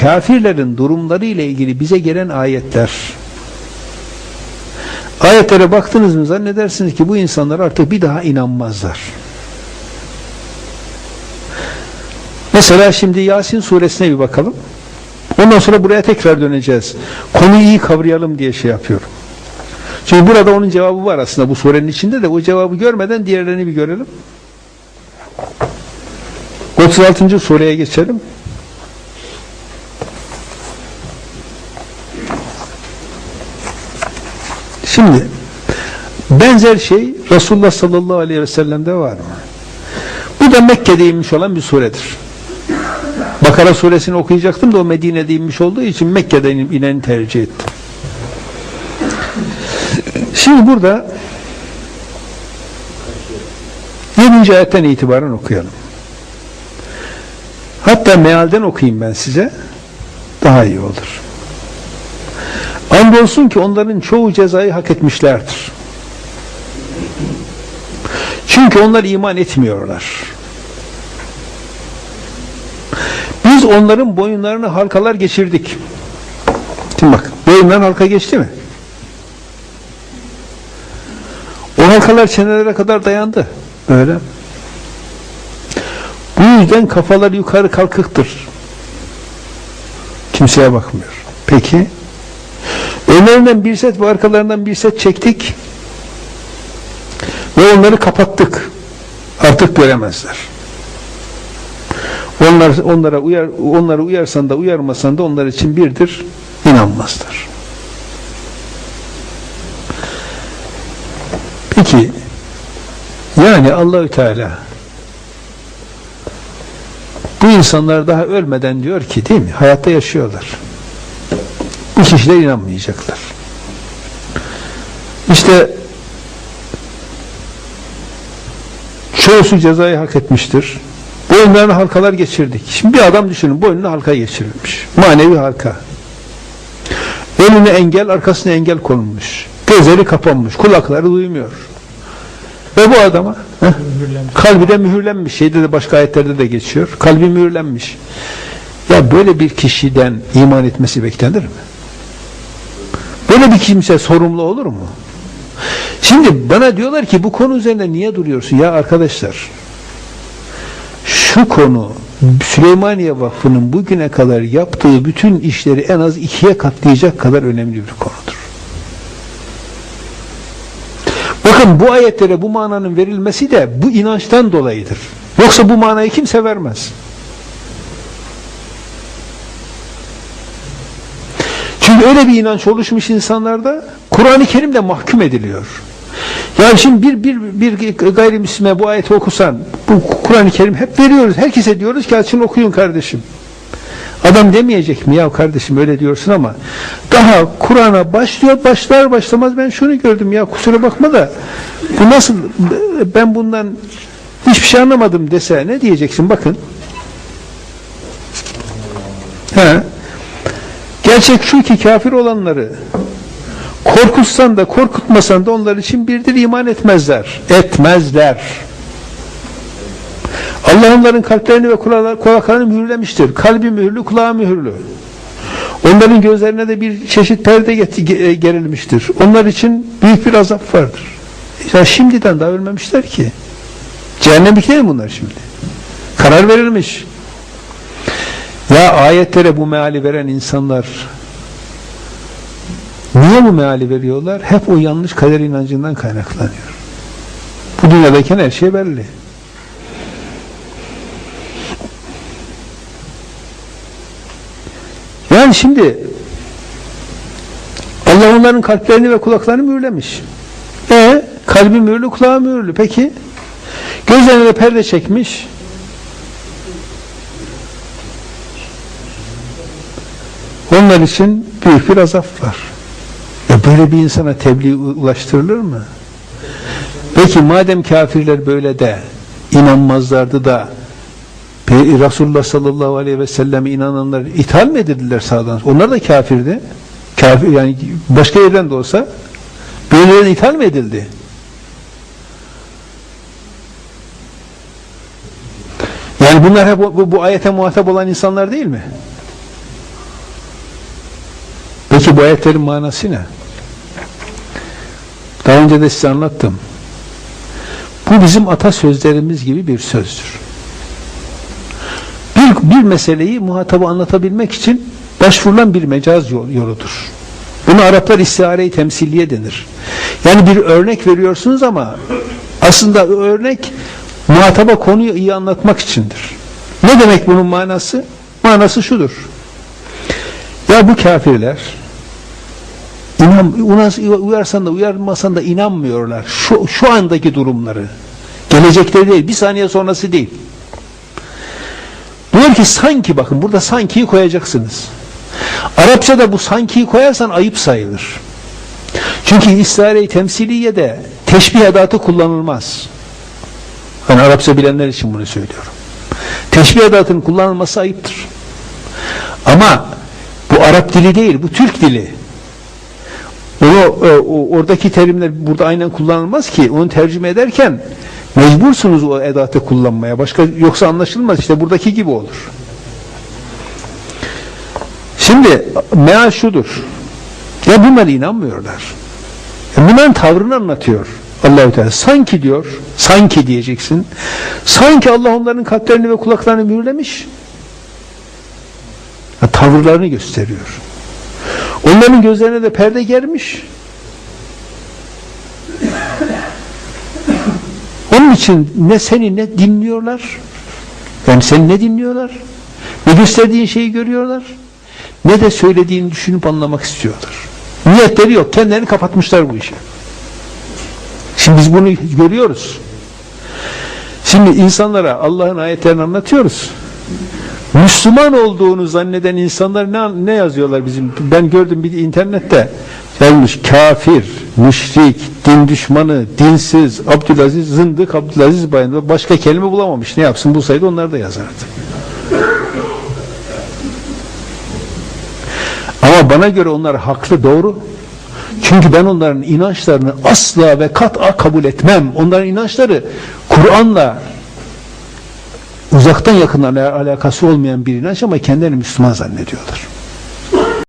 kafirlerin durumları ile ilgili bize gelen ayetler ayetlere baktınız mı zannedersiniz ki bu insanlar artık bir daha inanmazlar. Mesela şimdi Yasin suresine bir bakalım. Ondan sonra buraya tekrar döneceğiz. Konuyu iyi kavrayalım diye şey yapıyorum. Çünkü burada onun cevabı var aslında bu surenin içinde de o cevabı görmeden diğerlerini bir görelim. 36. sureye geçelim. Şimdi benzer şey Resulullah sallallahu aleyhi ve sellem'de var mı? Bu da Mekke'de inmiş olan bir suredir. Bakara suresini okuyacaktım da o Medine'de inmiş olduğu için Mekke'de ineni tercih ettim. Şimdi burada 7. ayetten itibaren okuyalım. Hatta mealden okuyayım ben size. Daha iyi olur. Andolsun ki onların çoğu cezayı hak etmişlerdir. Çünkü onlar iman etmiyorlar. Biz onların boyunlarına halkalar geçirdik. Şimdi bak, boyundan halka geçti mi? O halkalar çenelere kadar dayandı. Öyle. Bu yüzden kafalar yukarı kalkıktır. Kimseye bakmıyor. Peki. Önlerinden bir set ve arkalarından bir set çektik. Ve onları kapattık. Artık göremezler. Onlar onlara uyar onları uyarsan da uyarmasan da onlar için birdir. inanmazlar. Peki yani Allahü Teala bu insanlar daha ölmeden diyor ki değil mi? Hayatta yaşıyorlar. Bu kişiler inanmayacaklar. İşte çoğusu cezayı hak etmiştir. Boyunlarına halkalar geçirdik. Şimdi bir adam düşünün boynuna halka geçirilmiş. Manevi halka. Önüne engel, arkasına engel konulmuş. Gözleri kapanmış, kulakları duymuyor. Ve bu adama heh, kalbi de mühürlenmiş. Şeyde de başka ayetlerde de geçiyor. Kalbi mühürlenmiş. Ya böyle bir kişiden iman etmesi beklenir mi? Böyle bir kimse sorumlu olur mu? Şimdi bana diyorlar ki bu konu üzerinde niye duruyorsun? Ya arkadaşlar şu konu Süleymaniye Vakfı'nın bugüne kadar yaptığı bütün işleri en az ikiye katlayacak kadar önemli bir konudur. Bakın bu ayetlere bu mananın verilmesi de bu inançtan dolayıdır. Yoksa bu manayı kimse vermez. Çünkü öyle bir inanç oluşmuş insanlarda Kur'an-ı Kerim de mahkum ediliyor. Yani şimdi bir, bir, bir gayrimüslime bu ayeti okusan, bu Kur'an-ı Kerim hep veriyoruz. Herkese diyoruz ki açın okuyun kardeşim. Adam demeyecek mi ya kardeşim öyle diyorsun ama daha Kur'an'a başlıyor başlar başlamaz ben şunu gördüm ya kusura bakma da bu nasıl ben bundan hiçbir şey anlamadım dese ne diyeceksin bakın. He. Gerçek şu ki kafir olanları korkutsan da korkutmasan da onlar için birdir iman etmezler. Etmezler. Allah onların kalplerini ve kulaklarını mühürlemiştir. Kalbi mühürlü, kulağı mühürlü. Onların gözlerine de bir çeşit perde gerilmiştir. Onlar için büyük bir azap vardır. Ya şimdiden daha ölmemişler ki. Cehennemlik değil mi bunlar şimdi? Karar verilmiş. Ya ayetlere bu meali veren insanlar niye bu meali veriyorlar? Hep o yanlış kader inancından kaynaklanıyor. Bu dünyadayken her şey belli. Yani şimdi Allah onların kalplerini ve kulaklarını mühürlemiş. E kalbi mühürlü, kulağı mühürlü. Peki gözlerine de perde çekmiş. Onlar için büyük bir azap var. Ya böyle bir insana tebliğ ulaştırılır mı? Peki madem kafirler böyle de inanmazlardı da Resulullah sallallahu aleyhi ve selleme inananlar ithal mi edildiler sağdan? Onlar da kafirdi. Kafir yani başka yerden de olsa birilerine ithal mi edildi? Yani bunlar hep bu, bu ayete muhatap olan insanlar değil mi? Bu ayetlerin manası ne? Daha önce de size anlattım. Bu bizim atasözlerimiz gibi bir sözdür. Bir, bir meseleyi muhatabı anlatabilmek için başvurulan bir mecaz yol- yoludur. Bunu Araplar istihare-i temsiliye denir. Yani bir örnek veriyorsunuz ama aslında örnek muhataba konuyu iyi anlatmak içindir. Ne demek bunun manası? Manası şudur. Ya bu kafirler inan, uyarsan da uyarmasan da inanmıyorlar. Şu, şu andaki durumları. Gelecekte değil, bir saniye sonrası değil. Diyor ki sanki bakın burada sankiyi koyacaksınız. Arapçada bu sankiyi koyarsan ayıp sayılır. Çünkü istihare-i temsiliyede teşbih edatı kullanılmaz. Ben Arapça bilenler için bunu söylüyorum. Teşbih edatının kullanılması ayıptır. Ama bu Arap dili değil, bu Türk dili. Onu, e, oradaki terimler burada aynen kullanılmaz ki onu tercüme ederken mecbursunuz o edatı kullanmaya. Başka yoksa anlaşılmaz. İşte buradaki gibi olur. Şimdi meal şudur. Ya bunlar inanmıyorlar. Ya bunların tavrını anlatıyor Allahü Teala. Sanki diyor, sanki diyeceksin. Sanki Allah onların kalplerini ve kulaklarını mühürlemiş. Ya, tavırlarını gösteriyor. Onların gözlerine de perde germiş. Onun için ne seni ne dinliyorlar, yani seni ne dinliyorlar, ne gösterdiğin şeyi görüyorlar, ne de söylediğini düşünüp anlamak istiyorlar. Niyetleri yok, kendilerini kapatmışlar bu işe. Şimdi biz bunu görüyoruz. Şimdi insanlara Allah'ın ayetlerini anlatıyoruz. Müslüman olduğunu zanneden insanlar ne, ne yazıyorlar bizim? Ben gördüm bir internette yazmış kafir, müşrik, din düşmanı, dinsiz, Abdülaziz, zındık, Abdülaziz bayında başka kelime bulamamış. Ne yapsın bulsaydı onlar da yazardı. Ama bana göre onlar haklı, doğru. Çünkü ben onların inançlarını asla ve kat'a kabul etmem. Onların inançları Kur'an'la uzaktan yakından alakası olmayan bir inanç ama kendilerini Müslüman zannediyorlar.